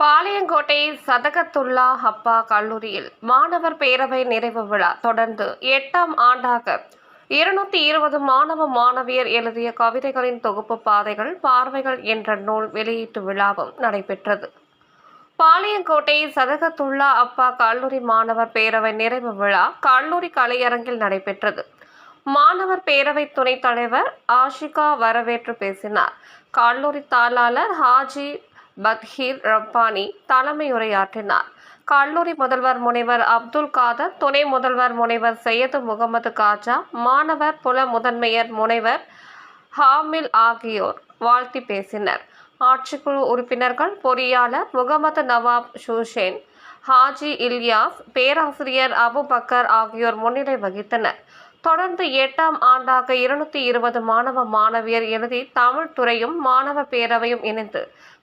பாளையங்கோட்டை சதகத்துல்லா ஹப்பா கல்லூரியில் மாணவர் பேரவை நிறைவு விழா தொடர்ந்து எட்டாம் ஆண்டாக இருநூத்தி இருபது மாணவ மாணவியர் எழுதிய கவிதைகளின் தொகுப்பு பாதைகள் பார்வைகள் என்ற நூல் வெளியீட்டு விழாவும் நடைபெற்றது. பாளையங்கோட்டை சதகத்துல்லா அப்பா கல்லூரி மாணவர் பேரவை நிறைவு விழா கல்லூரி கலையரங்கில் நடைபெற்றது. மாணவர் பேரவை துணைத் தலைவர் ஆஷிகா வரவேற்று பேசினார். கல்லூரி தாளாளர் ஹாஜி பத்ஹீர் ரப்பானி தலைமை உரையாற்றினார் கல்லூரி முதல்வர் முனைவர் அப்துல் காதர் துணை முதல்வர் முனைவர் சையது முகமது காஜா மாணவர் புல முதன்மையர் முனைவர் ஹாமில் ஆகியோர் வாழ்த்தி பேசினர். ஆட்சிக்குழு உறுப்பினர்கள் பொறியாளர் முகமது நவாப் ஷூஷேன் ஹாஜி இல்யாஸ் பேராசிரியர் அபு பக்கர் ஆகியோர் முன்னிலை வகித்தனர். தொடர்ந்து எட்டாம் ஆண்டாக இருநூத்தி இருபது மாணவ மாணவியர் எழுதி தமிழ் துறையும் மாணவ பேரவையும் இணைந்து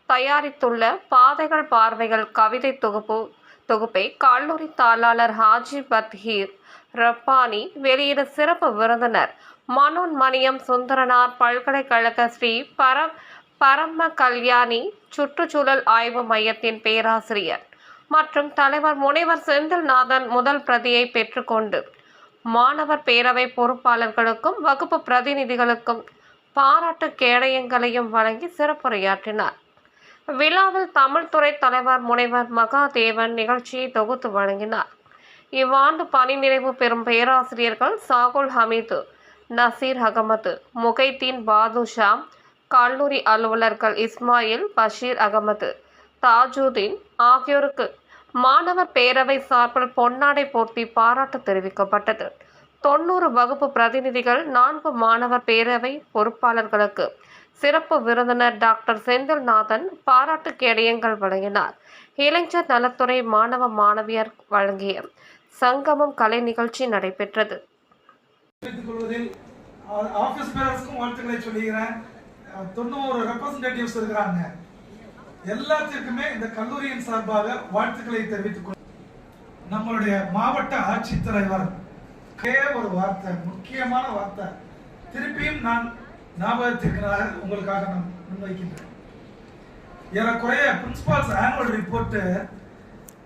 தயாரித்துள்ள பாதைகள் பார்வைகள் கவிதை தொகுப்பு தொகுப்பை கல்லூரி தாளாளர் ஹாஜி பத்ஹீர் ரப்பானி வெளியிட சிறப்பு விருந்தினர். மனோன் மணியம் சுந்தரனார் பல்கலைக்கழக ஸ்ரீ பரம் பரம கல்யாணி சுற்றுச்சூழல் ஆய்வு மையத்தின் பேராசிரியர் மற்றும் தலைவர் முனைவர் செந்தில்நாதன் முதல் பிரதியை பெற்றுக்கொண்டு மாணவர் பேரவை பொறுப்பாளர்களுக்கும் வகுப்பு பிரதிநிதிகளுக்கும் பாராட்டு கேடயங்களையும் வழங்கி சிறப்புரையாற்றினார். விழாவில் தமிழ்துறை தலைவர் முனைவர் மகாதேவன் நிகழ்ச்சியை தொகுத்து வழங்கினார். இவ்வாண்டு பணி நிறைவு பெறும் பேராசிரியர்கள் சாகுல் ஹமீது நசீர் அகமது முகைத்தீன் பாதுஷா கல்லூரி அலுவலர்கள் இஸ்மாயில் பஷீர் அகமது தாஜுதீன் ஆகியோருக்கு மாணவர் பேரவை சார்பில் பொன்னாடை போர்த்தி பாராட்டு தெரிவிக்கப்பட்டது. தொண்ணூறு வகுப்பு பிரதிநிதிகள் நான்கு மாணவர் பேரவை பொறுப்பாளர்களுக்கு சிறப்பு விருந்தினர் டாக்டர் செந்தில்நாதன் பாராட்டு கேடயங்கள் வழங்கினார். இளைஞர் நலத்துறை மாணவ மாணவியர் வழங்கிய சங்கமம் கலை நிகழ்ச்சி நடைபெற்றது. தெரிவித்துக் பேரர்ஸ்க்கும் வாழ்த்துக்களை சொல்லுகிறேன் தொண்ணூறு ரெப்ரசன்டேட்டிவ்ஸ் இருக்கிறாங்க. எல்லாத்திற்குமே இந்த கல்லூரியின் சார்பாக வாழ்த்துக்களை தெரிவித்துக் கொள் நம்மளுடைய மாவட்ட ஆட்சித்தலைவர் ஒரே ஒரு வார்த்தை முக்கியமான வார்த்தை. திருப்பியும் நான் ஞாபகத்திற்காக உங்களுக்காக நான் முன்வைக்கின்றேன். ஏறக்குறைய பிரின்சிபால்ஸ் ஆனுவல் ரிப்போர்ட்டு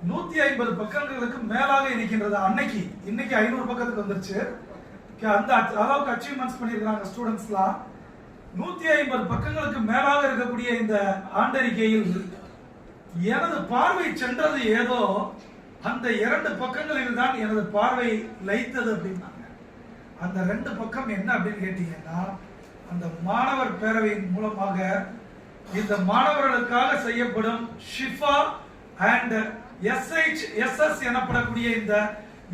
நூற்றி ஐம்பது பக்கங்களுக்கு மேலாக இருக்கின்றது. அன்னைக்கு இன்னைக்கு ஐநூறு பக்கத்துக்கு வந்துருச்சு. அந்த அளவுக்கு அச்சீவ்மெண்ட்ஸ் பண்ணியிருக்கிறாங்க ஸ்டூடெண்ட்ஸ்லாம் நூற்றி ஐம்பது பக்கங்களுக்கு மேலாக இருக்கக்கூடிய இந்த ஆண்டறிக்கையில் எனது பார்வை சென்றது ஏதோ அந்த இரண்டு பக்கங்களில் தான் எனது பார்வை லைத்தது அப்படின்னாங்க. அந்த ரெண்டு பக்கம் என்ன அப்படின்னு கேட்டீங்கன்னா அந்த மாணவர் பேரவையின் மூலமாக இந்த மாணவர்களுக்காக செய்யப்படும் ஷிஃபா அண்ட் எஸ்ஹெச் எஸ்எஸ் எனப்படக்கூடிய இந்த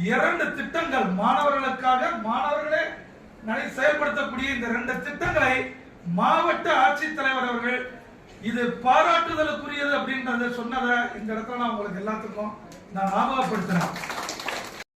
இரண்டு திட்டங்கள் மாணவர்களுக்காக மாணவர்களே நடை- செயல்படுத்தக்கூடிய இந்த ரெண்டு திட்டங்களை மாவட்ட ஆட்சித்தலைவர் அவர்கள் இது பாராட்டுதலுக்குரியது அப்படின்றத சொன்னதை இந்த இடத்துல நான் உங்களுக்கு எல்லாத்துக்கும் நான் ஞாபகப்படுத்துறேன்